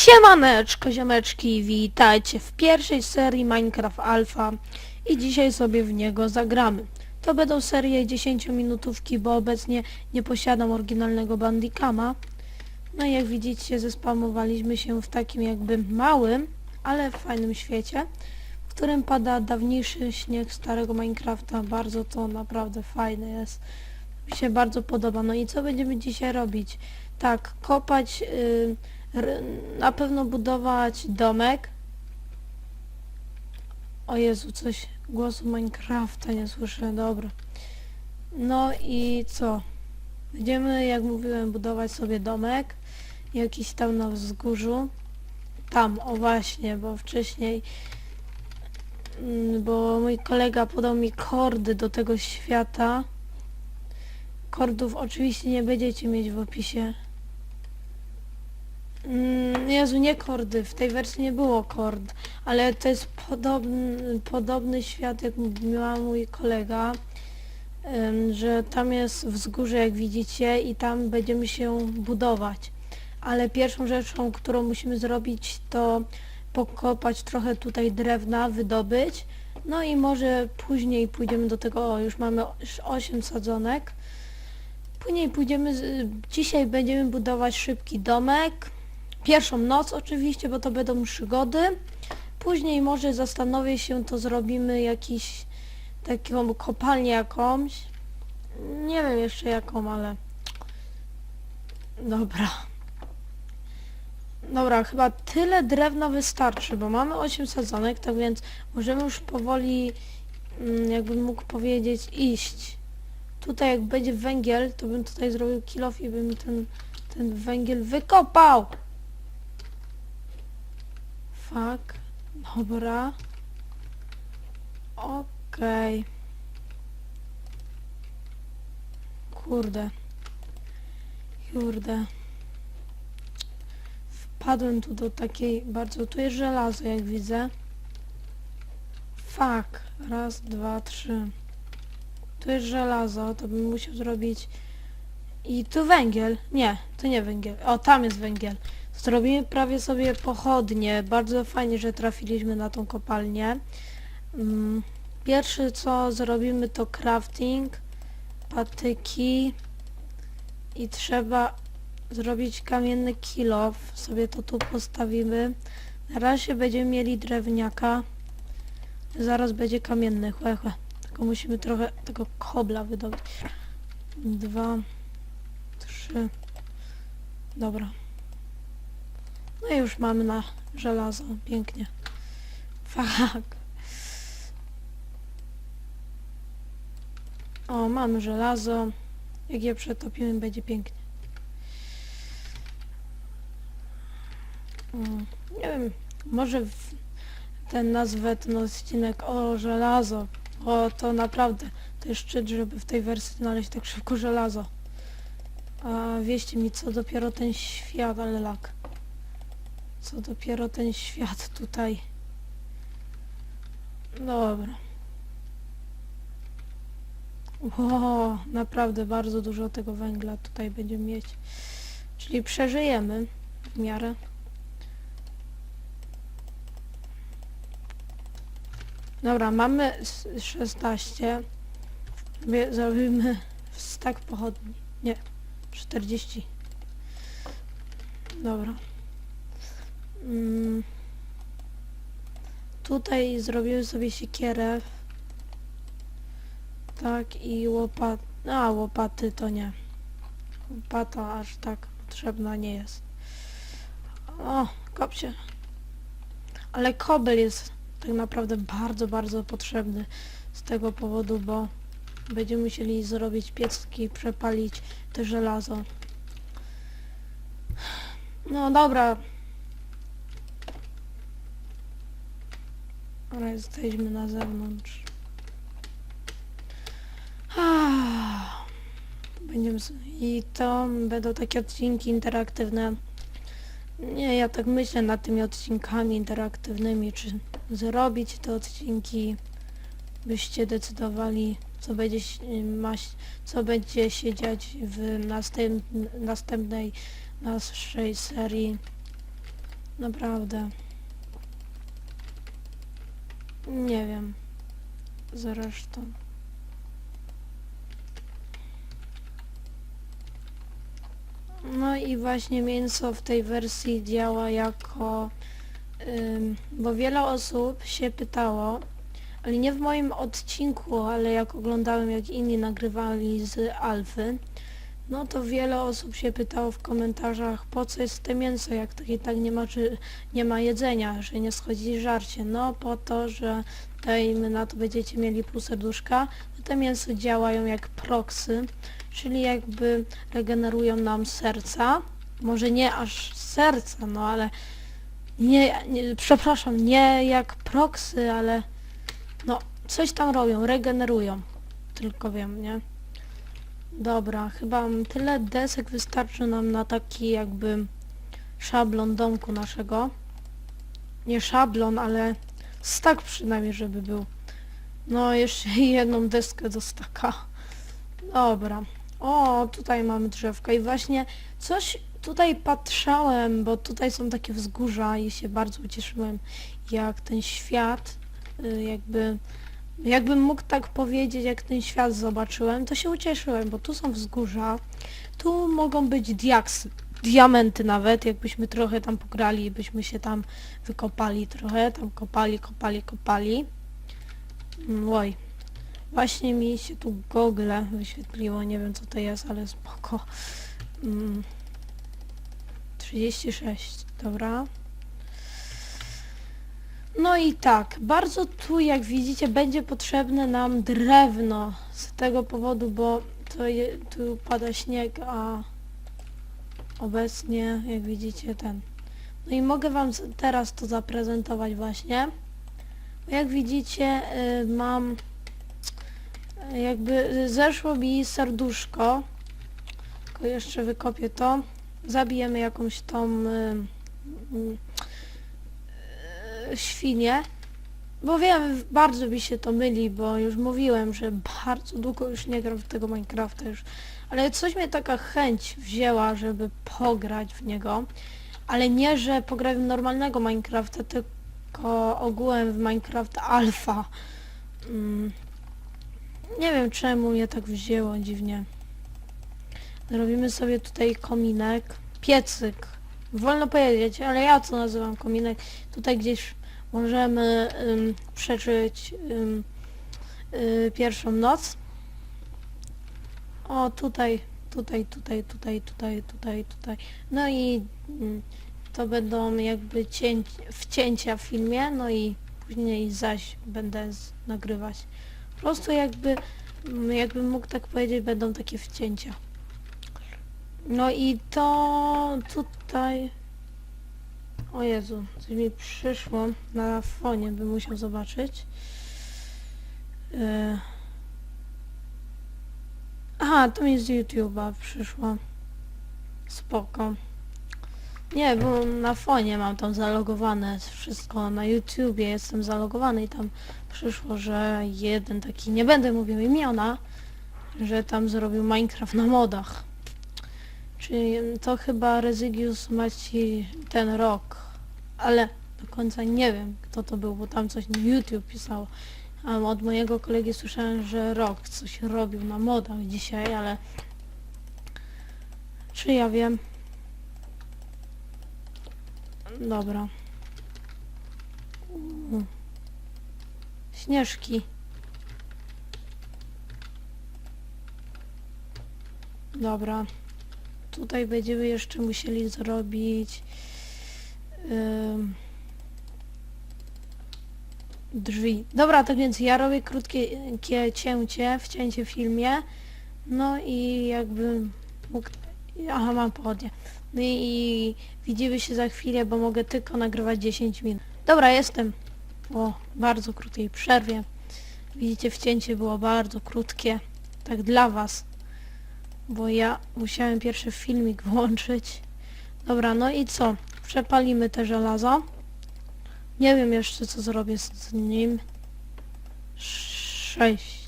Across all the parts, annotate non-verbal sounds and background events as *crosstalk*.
Siemaneczko, ziomeczki, witajcie w pierwszej serii Minecraft Alpha i dzisiaj sobie w niego zagramy. To będą serie 10 minutówki, bo obecnie nie posiadam oryginalnego Bandicama. No i jak widzicie zespamowaliśmy się w takim jakby małym, ale fajnym świecie, w którym pada dawniejszy śnieg starego Minecrafta. Bardzo to naprawdę fajne jest. Mi się bardzo podoba. No i co będziemy dzisiaj robić? Tak, kopać... Yy, na pewno budować domek. O Jezu, coś głosu Minecrafta nie słyszę, dobra. No i co? Będziemy, jak mówiłem, budować sobie domek. Jakiś tam na wzgórzu. Tam, o właśnie, bo wcześniej mm, bo mój kolega podał mi kordy do tego świata. Kordów oczywiście nie będziecie mieć w opisie. Mm, Jezu, nie kordy, w tej wersji nie było kord, ale to jest podobny, podobny świat jak miała mój kolega, że tam jest wzgórze jak widzicie i tam będziemy się budować. Ale pierwszą rzeczą, którą musimy zrobić to pokopać trochę tutaj drewna, wydobyć. No i może później pójdziemy do tego, o już mamy 8 sadzonek. Później pójdziemy, z, dzisiaj będziemy budować szybki domek. Pierwszą noc oczywiście, bo to będą przygody. Później może zastanowię się, to zrobimy jakiś taką kopalnię jakąś. Nie wiem jeszcze jaką, ale... Dobra. Dobra, chyba tyle drewna wystarczy, bo mamy 8 sadzonek, tak więc możemy już powoli, mm, jakbym mógł powiedzieć, iść. Tutaj jak będzie węgiel, to bym tutaj zrobił kilof i bym ten, ten węgiel wykopał. Fuck. Dobra. Okej. Kurde. Kurde. Wpadłem tu do takiej bardzo... Tu jest żelazo, jak widzę. Fuck. Raz, dwa, trzy. Tu jest żelazo, to bym musiał zrobić... I tu węgiel. Nie, to nie węgiel. O, tam jest węgiel. Zrobimy prawie sobie pochodnie. Bardzo fajnie, że trafiliśmy na tą kopalnię. Mm, Pierwsze co zrobimy to crafting, patyki i trzeba zrobić kamienny kilof. Sobie to tu postawimy. Na razie będziemy mieli drewniaka. Zaraz będzie kamienny, chłe, chłe. Tylko musimy trochę tego kobla wydobyć. Dwa, trzy. Dobra. No i już mamy na żelazo. Pięknie. Fuck. O, mamy żelazo. Jak je przetopimy, będzie pięknie. Mm, Nie wiem, może ten nazwę ten odcinek o żelazo. O, to naprawdę, to jest szczyt, żeby w tej wersji znaleźć tak szybko żelazo. A wieście mi, co dopiero ten świat, ale lak. Co dopiero ten świat tutaj. Dobra. Ło, naprawdę bardzo dużo tego węgla tutaj będziemy mieć. Czyli przeżyjemy w miarę. Dobra, mamy s- 16. Sobie Zrobimy stak pochodni. Nie, 40. Dobra. Mm. Tutaj zrobiłem sobie siekierę. Tak i łopat... A, łopaty to nie. Łopata aż tak potrzebna nie jest. O, kop się. Ale kobel jest tak naprawdę bardzo, bardzo potrzebny z tego powodu, bo będziemy musieli zrobić piecki, przepalić te żelazo. No dobra, Ale jesteśmy na zewnątrz. Będziemy... I to będą takie odcinki interaktywne. Nie, ja tak myślę nad tymi odcinkami interaktywnymi, czy zrobić te odcinki, byście decydowali, co będzie, co będzie się dziać w następ, następnej naszej serii. Naprawdę. Nie wiem. Zresztą. No i właśnie mięso w tej wersji działa jako... ym, bo wiele osób się pytało, ale nie w moim odcinku, ale jak oglądałem jak inni nagrywali z Alfy, no to wiele osób się pytało w komentarzach, po co jest te mięso, jak tak i tak nie ma, czy, nie ma jedzenia, że nie schodzi żarcie. No po to, że dajmy na to będziecie mieli pół serduszka, to te mięso działają jak proksy, czyli jakby regenerują nam serca. Może nie aż serca, no ale nie, nie przepraszam, nie jak proksy, ale no coś tam robią, regenerują. Tylko wiem, nie? Dobra, chyba tyle desek wystarczy nam na taki jakby szablon domku naszego. Nie szablon, ale stak przynajmniej, żeby był. No, jeszcze *laughs* jedną deskę do staka. Dobra. O, tutaj mamy drzewka i właśnie coś tutaj patrzałem, bo tutaj są takie wzgórza i się bardzo ucieszyłem, jak ten świat y, jakby Jakbym mógł tak powiedzieć, jak ten świat zobaczyłem, to się ucieszyłem, bo tu są wzgórza, tu mogą być diaksy, diamenty nawet, jakbyśmy trochę tam pograli byśmy się tam wykopali trochę, tam kopali, kopali, kopali. Mm, Oj, właśnie mi się tu Google wyświetliło, nie wiem co to jest, ale spoko. Mm. 36, dobra. No i tak, bardzo tu jak widzicie będzie potrzebne nam drewno z tego powodu, bo to je, tu pada śnieg, a obecnie jak widzicie ten. No i mogę wam teraz to zaprezentować właśnie. Jak widzicie y, mam y, jakby zeszło mi serduszko. Tylko jeszcze wykopię to. Zabijemy jakąś tą y, y, świnie. Bo wiem, bardzo mi się to myli, bo już mówiłem, że bardzo długo już nie gram w tego Minecrafta już. Ale coś mnie taka chęć wzięła, żeby pograć w niego. Ale nie, że pograć w normalnego Minecrafta, tylko ogółem w Minecraft Alpha. Mm. Nie wiem czemu mnie tak wzięło dziwnie. Zrobimy sobie tutaj kominek. Piecyk. Wolno powiedzieć, ale ja co nazywam kominek. Tutaj gdzieś możemy ym, przeżyć ym, y, pierwszą noc. O, tutaj, tutaj, tutaj, tutaj, tutaj, tutaj, tutaj. No i to będą jakby cięć, wcięcia w filmie, no i później zaś będę z, nagrywać. Po prostu jakby, ym, jakbym mógł tak powiedzieć, będą takie wcięcia. No i to tutaj... O Jezu, coś mi przyszło na fonie, bym musiał zobaczyć. Yy. Aha, to mi z YouTube'a przyszło. Spoko. Nie, bo na fonie mam tam zalogowane wszystko, na YouTubie jestem zalogowany i tam przyszło, że jeden taki, nie będę mówił imiona, że tam zrobił Minecraft na modach. Czyli to chyba Rezygius Maci ten rok, ale do końca nie wiem kto to był, bo tam coś na YouTube pisało. A od mojego kolegi słyszałem, że rok coś robił na modach dzisiaj, ale czy ja wiem? Dobra. Śnieżki. Dobra. Tutaj będziemy jeszcze musieli zrobić ym, drzwi. Dobra, tak więc ja robię krótkie kie cięcie, wcięcie w filmie. No i jakby mógł... Aha, mam pochodnie. No i, i widzimy się za chwilę, bo mogę tylko nagrywać 10 minut. Dobra, jestem po bardzo krótkiej przerwie. Widzicie, wcięcie było bardzo krótkie. Tak dla was bo ja musiałem pierwszy filmik *laughs* włączyć. Dobra, no i co? Przepalimy te żelazo. Nie wiem jeszcze co zrobię z nim. Sześć.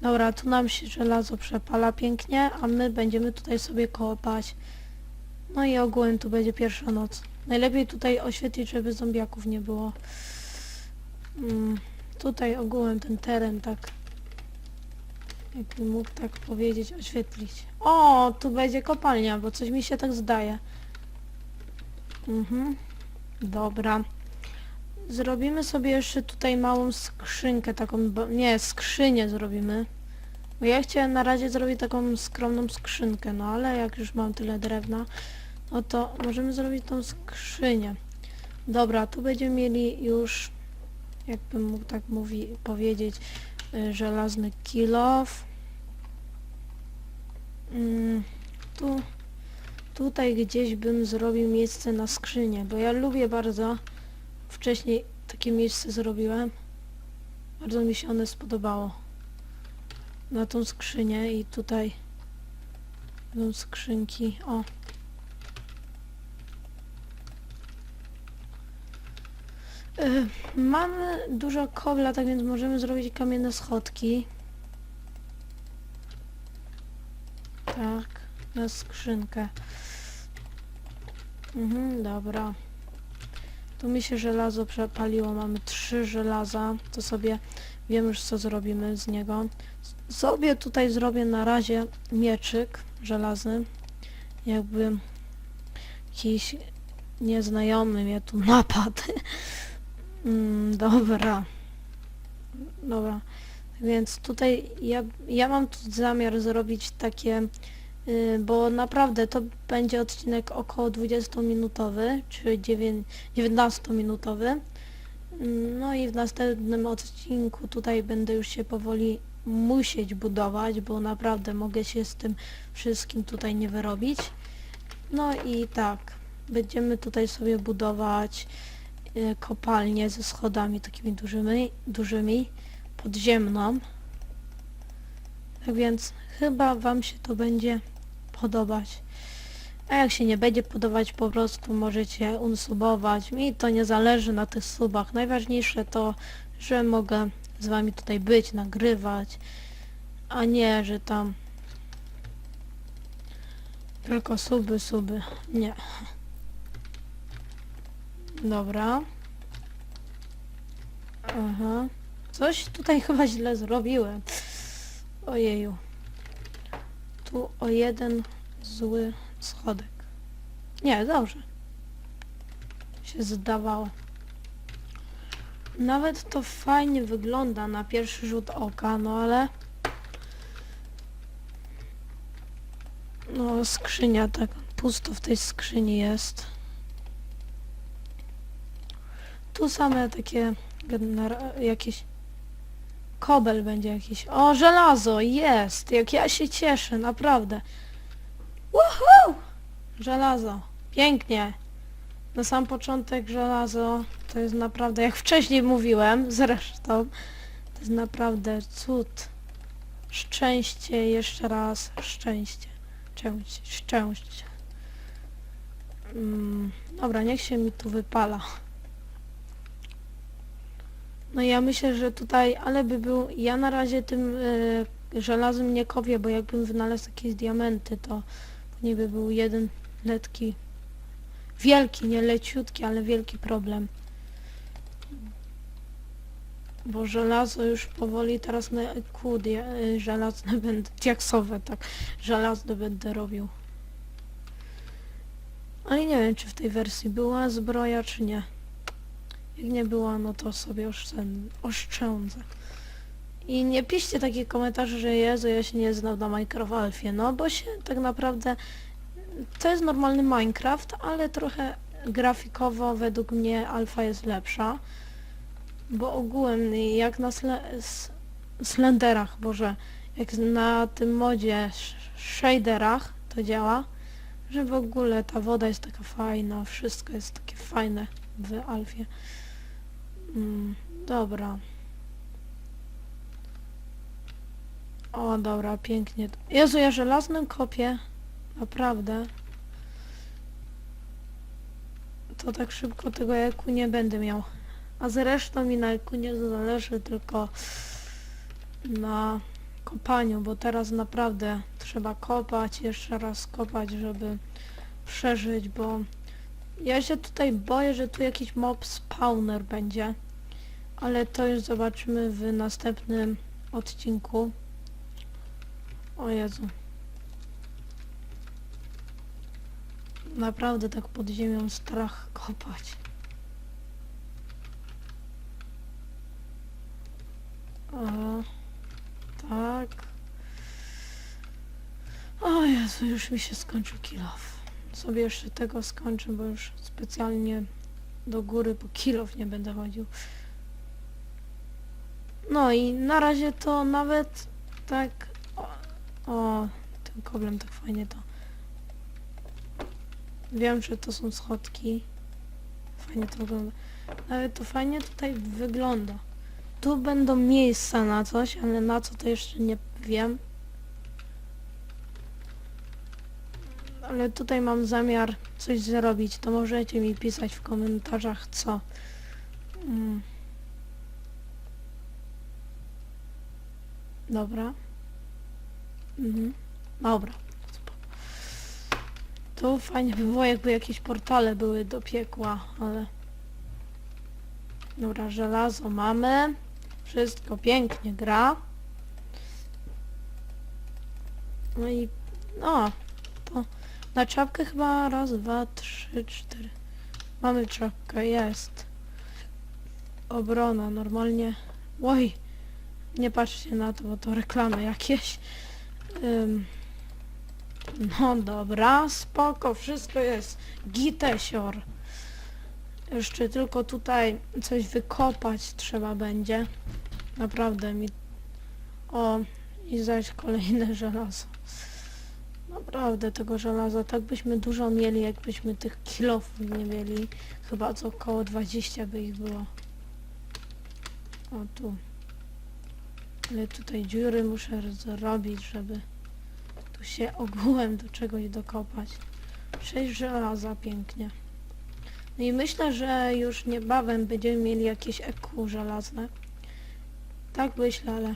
Dobra, tu nam się żelazo przepala pięknie, a my będziemy tutaj sobie kopać. No i ogółem tu będzie pierwsza noc. Najlepiej tutaj oświetlić, żeby zombiaków nie było. Mm, tutaj ogółem ten teren tak jakbym mógł tak powiedzieć, oświetlić. O, tu będzie kopalnia, bo coś mi się tak zdaje. Mhm. Dobra. Zrobimy sobie jeszcze tutaj małą skrzynkę, taką, nie, skrzynię zrobimy. Bo ja chciałem na razie zrobić taką skromną skrzynkę, no ale jak już mam tyle drewna, no to możemy zrobić tą skrzynię. Dobra, tu będziemy mieli już, jakbym mógł tak mówi, powiedzieć, y, żelazny kilof. Mm, tu, tutaj gdzieś bym zrobił miejsce na skrzynię, bo ja lubię bardzo, wcześniej takie miejsce zrobiłem. Bardzo mi się one spodobało. Na tą skrzynię i tutaj będą skrzynki. O. Y, Mamy dużo kobla, tak więc możemy zrobić kamienne schodki. Tak, na skrzynkę. Mhm, dobra. Tu mi się żelazo przepaliło, mamy trzy żelaza, to sobie wiem już co zrobimy z niego. Sobie tutaj zrobię na razie mieczyk żelazny, jakby jakiś nieznajomy mnie tu *laughs* napadł. Mm, dobra. Dobra. Więc tutaj ja, ja mam tu zamiar zrobić takie, y, bo naprawdę to będzie odcinek około 20-minutowy, czy 19-minutowy. No i w następnym odcinku tutaj będę już się powoli musieć budować, bo naprawdę mogę się z tym wszystkim tutaj nie wyrobić. No i tak, będziemy tutaj sobie budować y, kopalnię ze schodami takimi dużymi, dużymi, podziemną. Tak więc chyba Wam się to będzie podobać. A jak się nie będzie podobać, po prostu możecie unsubować. Mi to nie zależy na tych subach. Najważniejsze to, że mogę z Wami tutaj być, nagrywać, a nie, że tam tylko suby, suby. Nie. Dobra. Aha. Coś tutaj chyba źle zrobiłem. Ojeju. Tu o jeden zły schodek. Nie, dobrze. Się zdawało. Nawet to fajnie wygląda na pierwszy rzut oka, no ale... No skrzynia tak pusto w tej skrzyni jest. Tu same takie jakieś kobel będzie jakiś. O, żelazo, jest! Jak ja się cieszę, naprawdę. Woohoo! Żelazo. Pięknie. Na sam początek żelazo to jest naprawdę, jak wcześniej mówiłem, zresztą, to jest naprawdę cud. Szczęście, jeszcze raz, szczęście. Szczęście, szczęście. Mm, dobra, niech się mi tu wypala. No ja myślę, że tutaj, ale by był, ja na razie tym y, żelazem nie kopię, bo jakbym wynalazł jakieś diamenty, to później by był jeden letki, wielki, nie leciutki, ale wielki problem. Bo żelazo już powoli teraz na kłód y, żelazne *laughs* będę, diaksowe, tak, żelazne będę robił. Ale nie wiem, czy w tej wersji była zbroja, czy nie. Jak nie była, no to sobie oszczęd- oszczędzę. I nie piszcie takie komentarze, że Jezu, ja się nie znam na Minecraftie, no bo się tak naprawdę... To jest normalny Minecraft, ale trochę grafikowo według mnie alfa jest lepsza. Bo ogółem jak na sle Slenderach, boże, jak na tym modzie sh- shaderach to działa, że w ogóle ta woda jest taka fajna, wszystko jest takie fajne w alfie. Mm, dobra. O, dobra, pięknie. Jezu, ja żelaznym kopię. Naprawdę. To tak szybko tego eku nie będę miał. A zresztą mi na eku nie zależy, tylko na kopaniu, bo teraz naprawdę trzeba kopać, jeszcze raz kopać, żeby przeżyć, bo Ja się tutaj boję, że tu jakiś mob spawner będzie. Ale to już zobaczymy w następnym odcinku. O Jezu. Naprawdę tak pod ziemią strach kopać. O, tak. O Jezu, już mi się skończył kill off. Sobie jeszcze tego skończę, bo już specjalnie do góry po kill off nie będę chodził. No i na razie to nawet tak... O, o tym koblem tak fajnie to... Wiem, że to są schodki. Fajnie to wygląda. Nawet to fajnie tutaj wygląda. Tu będą miejsca na coś, ale na co to jeszcze nie wiem. Ale tutaj mam zamiar coś zrobić, to możecie mi pisać w komentarzach co. Mm. Dobra. Mhm. Dobra. Tu fajnie by było, jakby jakieś portale były do piekła, ale... Dobra, żelazo mamy. Wszystko pięknie gra. No i... No, to... Na czapkę chyba raz, dwa, trzy, cztery. Mamy czapkę, jest. Obrona, normalnie. Oj, nie patrzcie na to, bo to reklamy jakieś. Ym. No dobra, spoko, wszystko jest gitesior. Jeszcze tylko tutaj coś wykopać trzeba będzie. Naprawdę mi... O, i zaś kolejne *laughs* żelazo. Naprawdę tego żelaza, tak byśmy dużo mieli, jakbyśmy tych kilofów nie mieli. Chyba co około 20 by ich było. O tu. Ale tutaj dziury muszę zrobić, żeby tu się ogółem do czegoś dokopać. 6 żelaza, pięknie. No i myślę, że już niebawem będziemy mieli jakieś EQ żelazne. Tak myślę, ale...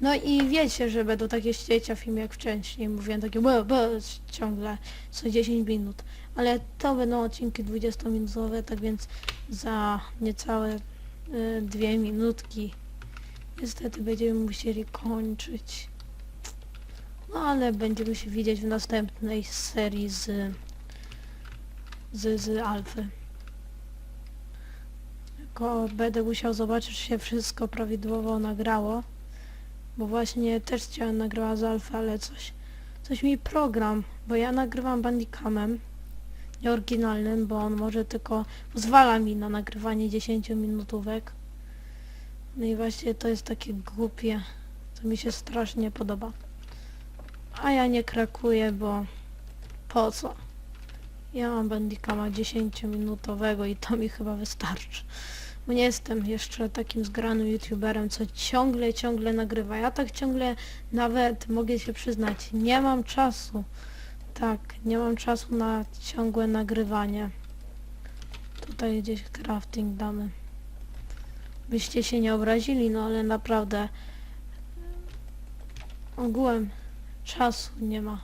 No i wiecie, że będą takie ścięcia film jak wcześniej. Mówiłem takie bo, ciągle co 10 minut. Ale to będą odcinki 20-minutowe, tak więc za niecałe y, dwie minutki niestety będziemy musieli kończyć. No ale będziemy się widzieć w następnej serii z z, z Alfy. Tylko będę musiał zobaczyć, czy się wszystko prawidłowo nagrało. Bo właśnie też chciałem nagrała z Alfy, ale coś, coś mi program, bo ja nagrywam bandicamem, nie oryginalnym, bo on może tylko, pozwala mi na nagrywanie 10 minutówek. No i właśnie to jest takie głupie, to mi się strasznie podoba. A ja nie krakuję, bo po co? Ja mam bandicama 10-minutowego i to mi chyba wystarczy. Bo nie jestem jeszcze takim zgranym youtuberem, co ciągle, ciągle nagrywa. Ja tak ciągle nawet, mogę się przyznać, nie mam czasu. Tak, nie mam czasu na ciągłe nagrywanie. Tutaj gdzieś crafting damy. Byście się nie obrazili, no ale naprawdę ogółem czasu nie ma.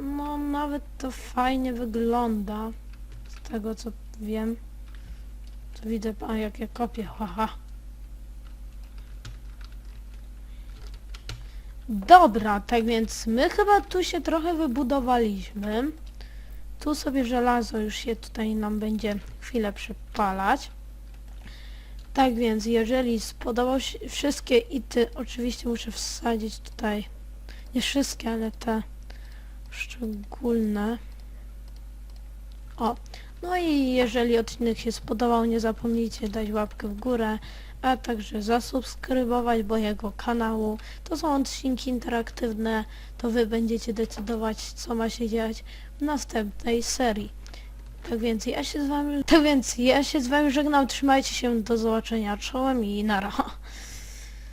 No nawet to fajnie wygląda. Z tego co wiem. To widzę, a jak ja kopię, haha. Dobra, tak więc my chyba tu się trochę wybudowaliśmy. Tu sobie żelazo już się tutaj nam będzie chwilę przypalać. Tak więc, jeżeli spodobał się wszystkie ity, oczywiście muszę wsadzić tutaj, nie wszystkie, ale te szczególne. O, no i jeżeli odcinek się spodobał, nie zapomnijcie dać łapkę w górę, a także zasubskrybować mojego kanału. To są odcinki interaktywne, to wy będziecie decydować, co ma się dziać w następnej serii. Tak więc ja się z wami, tak więc ja się z wami żegnam, trzymajcie się, do zobaczenia czołem i nara.